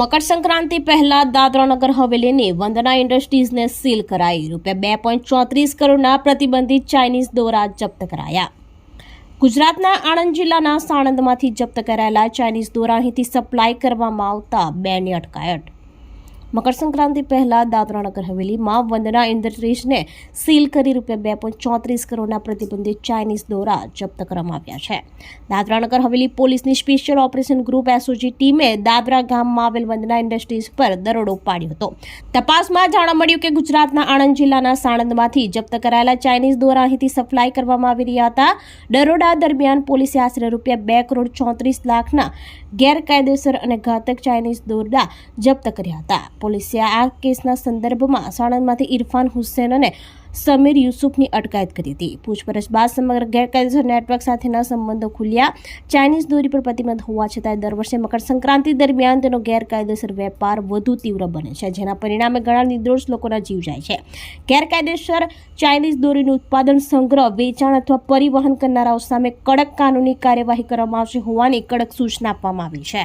મકર સંક્રાંતિ પહેલા દાદરાનગર હવેલીની વંદના ઇન્ડસ્ટ્રીઝને સીલ કરાઈ. રૂપિયા બે પોઈન્ટ ચોત્રીસ કરોડના પ્રતિબંધિત ચાઇનીઝ દોરા જપ્ત કરાયા. ગુજરાતના આણંદ જિલ્લાના સાણંદમાંથી જપ્ત કરાયેલા ચાઇનીઝ દોરા અહીંથી સપ્લાય કરવામાં આવતા બેની અટકાયત. મકર સંક્રાંતિ પહેલા દાદરા નગર હવેલીમાં વંદના ઇન્ડસ્ટ્રીઝને સીલ કરી રૂપિયા બે પોઈન્ટ ચોત્રીસ કરોડના પ્રતિબંધિત ચાઇનીઝ દોરા જપ્ત કરવામાં આવ્યા છે. દાદરા નગર હવેલી પોલીસની સ્પેશિયલ ઓપરેશન ગ્રુપ એસઓજી ટીમે દાદરા ગામમાં આવેલ વંદના ઇન્ડસ્ટ્રીઝ પર દરોડો પાડ્યો હતો. તપાસમાં જાણવા મળ્યું કે ગુજરાતના આણંદ જિલ્લાના સાણંદમાંથી જપ્ત કરાયેલા ચાઇનીઝ દોરા અહીંથી સપ્લાય કરવામાં આવી રહ્યા હતા. દરોડા દરમિયાન પોલીસે આશરે રૂપિયા બે કરોડ ચોત્રીસ લાખના ગેરકાયદેસર અને ઘાતક ચાઇનીઝ દોરડા જપ્ત કર્યા હતા. પોલીસે આ કેસના સંદર્ભમાં સાણંદમાંથી ઇરફાન હુસેન અને સમીર યુસુફની અટકાયત કરી હતી. પૂછપરછ બાદ સમગ્ર ગેરકાયદેસર નેટવર્ક સાથેના સંબંધો ખુલ્યા. ચાઇનીઝ દોરી પર પ્રતિબંધ હોવા છતાં દર વર્ષે મકર સંક્રાંતિ દરમિયાન તેનો ગેરકાયદેસર વેપાર વધુ તીવ્ર બને છે, જેના પરિણામે ઘણા નિર્દોષ લોકોના જીવ જાય છે. ગેરકાયદેસર ચાઇનીઝ દોરીનું ઉત્પાદન સંગ્રહ, વેચાણ અથવા પરિવહન કરનારાઓ સામે કડક કાનૂની કાર્યવાહી કરવામાં આવશે હોવાની કડક સૂચના આપવામાં આવી છે.